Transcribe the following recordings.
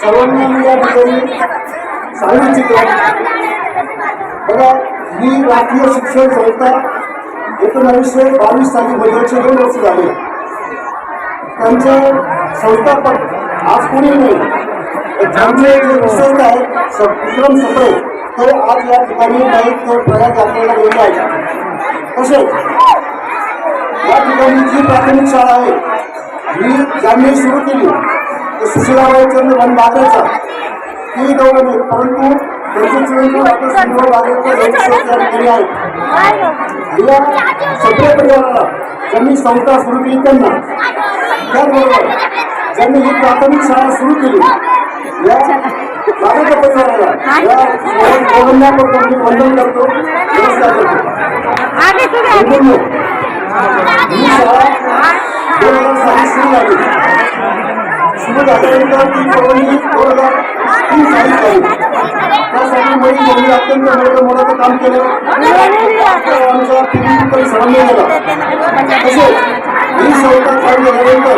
सर्वांना मी या ठिकाणी सांगू इच्छितो बघा ही राष्ट्रीय शिक्षण संस्था एकोणावीसशे बावीस साली बदलचे दोन वर्ष झाले. त्यांचे संस्थापक आज कोणी नाही. ज्यांचे जे विसर्ग आहेत विक्रम सत्रे ते आज या ठिकाणी नाही ते प्रयास आपल्याला गेले आहेत तसेच या ठिकाणी जी प्राथमिक शाळा आहे ही ज्यांनी सुरू केली ते सुशीलाबाई चंद्र वनबागेचा ती दोघं नाही परंतु त्यांचे चिरंजीव आपले सुनील बागेकर यांची सोय त्या आहे या सगळ्या परिवाराला ज्यांनी संस्था सुरू केली त्यांना त्याचबरोबर ज्यांनी ही प्राथमिक शाळा सुरू केली या बागेच्या परिवाराला या दोघांना मी वंदन करतो नमस्कार करतो ही शाळा दोन हज़ार साली सुरू झाली ती परवानगी दोन हजार तीन साली झाली त्यासाठी मोदी यांनी अत्यंत मोठं मोठं काम केलं आमच्या पिढीनंतर सरांनी केलं तसेच ही संस्था चालू झाल्यानंतर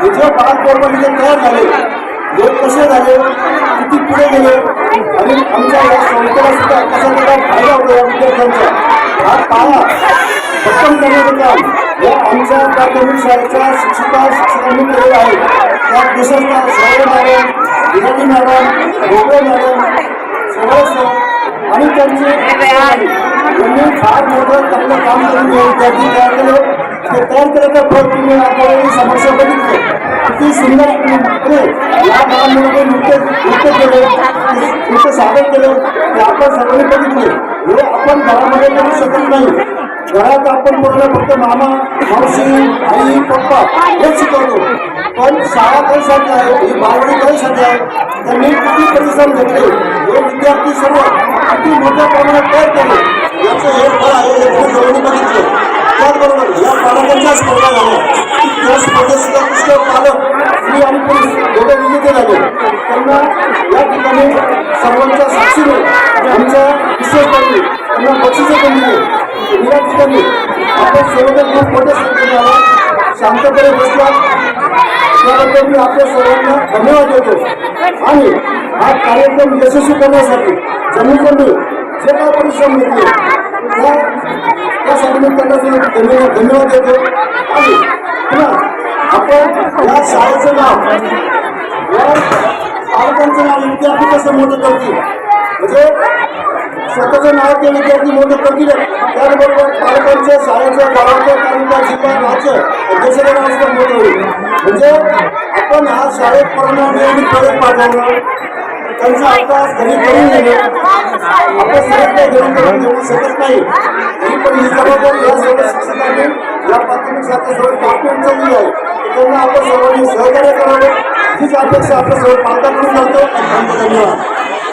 हे जे बाळ जे तयार झाले हे कसे झाले किती पुढे गेले आणि आमच्या या संस्थेला सुद्धा कसा कसा फायदा होतो या विद्यार्थ्यांचा. हा पाया उत्तम कार्यक्रम काम या आमच्या प्राथमिक शाळेच्या शिक्षिका शिक्षकांनी केलेलं आहे. त्यात विशेषतः शाळे मॅडम विनोदी मॅडम भोगळे मॅडम सदस्य आणि त्यांचे त्यांनी फार मोठं चांगलं काम करून विद्यार्थी तयार केलं? ते तयार केल्याचं फळ तुम्ही आपल्याला समस्या बघितली. किती सुंदर प्रकारे या काळामध्ये सादर केलं ते आपण सगळ्यांनी बघितले. हे आपण घरामध्ये करू शकत नाही. घरात आपण पूर्ण फक्त मामा मावशी आई पप्पा हे शिकवतो पण शाळा कशासाठी आहे ही बालवाडी कशासाठी आहे. त्यांनी किती परिश्रम घेतले? हे विद्यार्थी सर्व किती मोठ्या प्रमाणात तयार केले. याचं हे फळ आहे हे तुम्ही डोळ्यांनी बघितले. त्याचबरोबर या पालकांच्या स्पर्धा झाल्या. त्या स्पर्धेसुद्धा पुष्कळ पालक स्त्री आणि पुरुष दोघे विजेते झाले त्यांना या ठिकाणी सर्वांच्या साक्षीने आमच्या विशेषकांनी त्यांना बक्षिसे पण दिली या ठिकाणी आपण सर्वजण खूप मोठ्या संख्येने आला शांतपणे बसला. त्याबद्दल मी आपल्या सर्वांना धन्यवाद देतो. आणि हा कार्यक्रम यशस्वी करण्यासाठी ज्यांनी जे काय परिश्रम घेतले त्यासाठी मी त्यांना धन्यवाद धन्यवाद देतो. आणि पुन्हा आपण या शाळेचं नाव या पालकांचं नाव विद्यार्थी कसं मोठं करतील म्हणजे स्वतःचं नाव ते विद्यार्थी मोठं करतील त्याचबरोबर पालकांचं शाळेचं गावाचं तालुका जिल्हा राज्य देशाचं नाव सुद्धा मोठं होईल म्हणजे आपण हा शाळेत पडणं नियमित परत पाठवणं त्यांचा अभ्यास घरी करून घेणं आपण सगळ्यात काही घरून करून घेऊ शकत नाही. ही पण ही जबाबदारी या सर्व शिक्षकांनी या प्राथमिक शाळेच्या सर्व ट्रीटमेंट चालली आहे. त्यांना आपण सर्वांनी सहकार्य करावं. हीच अपेक्षा आपल्या सर्व पालकांकडून करतो. धन्यवाद.